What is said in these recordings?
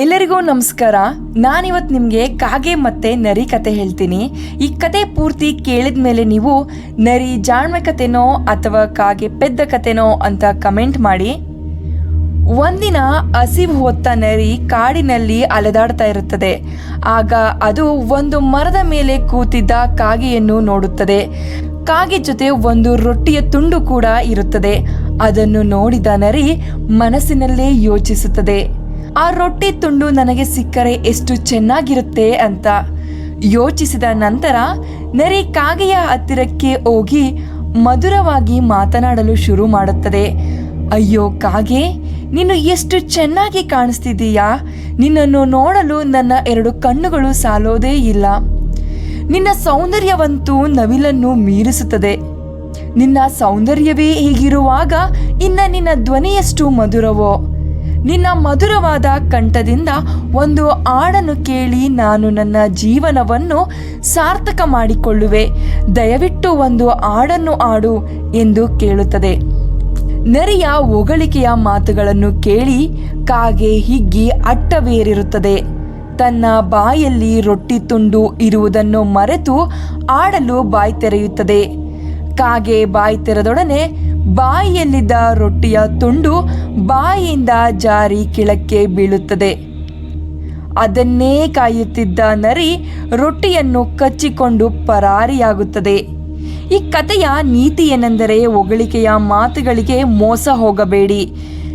ಎಲ್ಲರಿಗೂ ನಮಸ್ಕಾರ. ನಾನಿವತ್ತು ನಿಮಗೆ ಕಾಗೆ ಮತ್ತೆ ನರಿ ಕತೆ ಹೇಳ್ತೀನಿ. ಈ ಕತೆ ಪೂರ್ತಿ ಕೇಳಿದ ಮೇಲೆ ನೀವು ನರಿ ಜಾಣ್ಮೆ ಕತೆನೋ ಅಥವಾ ಕಾಗೆ ಪೆದ್ದ ಕತೆನೋ ಅಂತ ಕಮೆಂಟ್ ಮಾಡಿ. ಒಂದಿನ ಹಸಿವು ಹೊತ್ತ ನರಿ ಕಾಡಿನಲ್ಲಿ ಅಲೆದಾಡ್ತಾ ಇರುತ್ತದೆ. ಆಗ ಅದು ಒಂದು ಮರದ ಮೇಲೆ ಕೂತಿದ್ದ ಕಾಗೆಯನ್ನು ನೋಡುತ್ತದೆ. ಕಾಗೆ ಜೊತೆ ಒಂದು ರೊಟ್ಟಿಯ ತುಂಡು ಕೂಡ ಇರುತ್ತದೆ. ಅದನ್ನು ನೋಡಿದ ನರಿ ಮನಸ್ಸಿನಲ್ಲೇ ಯೋಚಿಸುತ್ತದೆ. ಆ ರೊಟ್ಟಿ ತುಂಡು ನನಗೆ ಸಿಕ್ಕರೆ ಎಷ್ಟು ಚೆನ್ನಾಗಿರುತ್ತೆ ಅಂತ ಯೋಚಿಸಿದ ನಂತರ ನರಿ ಕಾಗೆಯ ಹತ್ತಿರಕ್ಕೆ ಹೋಗಿ ಮಧುರವಾಗಿ ಮಾತನಾಡಲು ಶುರು ಮಾಡುತ್ತದೆ. ಅಯ್ಯೋ ಕಾಗೆ, ನೀನು ಎಷ್ಟು ಚೆನ್ನಾಗಿ ಕಾಣಿಸ್ತಿದ್ದೀಯಾ? ನಿನ್ನನ್ನು ನೋಡಲು ನನ್ನ ಎರಡು ಕಣ್ಣುಗಳು ಸಾಲೋದೇ ಇಲ್ಲ. ನಿನ್ನ ಸೌಂದರ್ಯವಂತೂ ನವಿಲನ್ನು ಮೀರಿಸುತ್ತದೆ. ನಿನ್ನ ಸೌಂದರ್ಯವೇ ಹೀಗಿರುವಾಗ ಇನ್ನ ನಿನ್ನ ಧ್ವನಿಯಷ್ಟು ಮಧುರವೋ? ನಿನ್ನ ಮಧುರವಾದ ಕಂಠದಿಂದ ಒಂದು ಹಾಡನ್ನು ಕೇಳಿ ನಾನು ನನ್ನ ಜೀವನವನ್ನು ಸಾರ್ಥಕ ಮಾಡಿಕೊಳ್ಳುವೆ. ದಯವಿಟ್ಟು ಒಂದು ಹಾಡನ್ನು ಆಡು ಎಂದು ಕೇಳುತ್ತದೆ. ನರಿಯ ಹೊಗಳಿಕೆಯ ಮಾತುಗಳನ್ನು ಕೇಳಿ ಕಾಗೆ ಹಿಗ್ಗಿ ಅಟ್ಟವೇರಿರುತ್ತದೆ. ತನ್ನ ಬಾಯಲ್ಲಿ ರೊಟ್ಟಿ ತುಂಡು ಇರುವುದನ್ನು ಮರೆತು ಆಡಲು ಬಾಯಿ ತೆರೆಯುತ್ತದೆ ಕಾಗೆ ಬಾಯಿ ತೆರೆದೊಡನೆ ಬಾಯಿಯಲ್ಲಿದ್ದ ರೊಟ್ಟಿಯ ತುಂಡು ಬಾಯಿಯಿಂದ ಜಾರಿ ಕೆಳಕ್ಕೆ ಬೀಳುತ್ತದೆ. ಅದನ್ನೇ ಕಾಯುತ್ತಿದ್ದ ನರಿ ರೊಟ್ಟಿಯನ್ನು ಕಚ್ಚಿಕೊಂಡು ಪರಾರಿಯಾಗುತ್ತದೆ. ಈ ಕಥೆಯ ನೀತಿ ಏನೆಂದರೆ ಹೊಗಳಿಕೆಯ ಮಾತುಗಳಿಗೆ ಮೋಸ ಹೋಗಬೇಡಿ.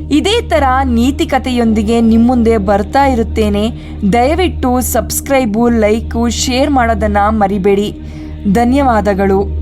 ಇದೇ ಥರ ನೀತಿ ಕಥೆಯೊಂದಿಗೆ ನಿಮ್ಮ ಮುಂದೆ ಬರ್ತಾ ಇರುತ್ತೇನೆ. ದಯವಿಟ್ಟು ಸಬ್ಸ್ಕ್ರೈಬು, ಲೈಕು, ಶೇರ್ ಮಾಡೋದನ್ನು ಮರಿಬೇಡಿ. ಧನ್ಯವಾದಗಳು.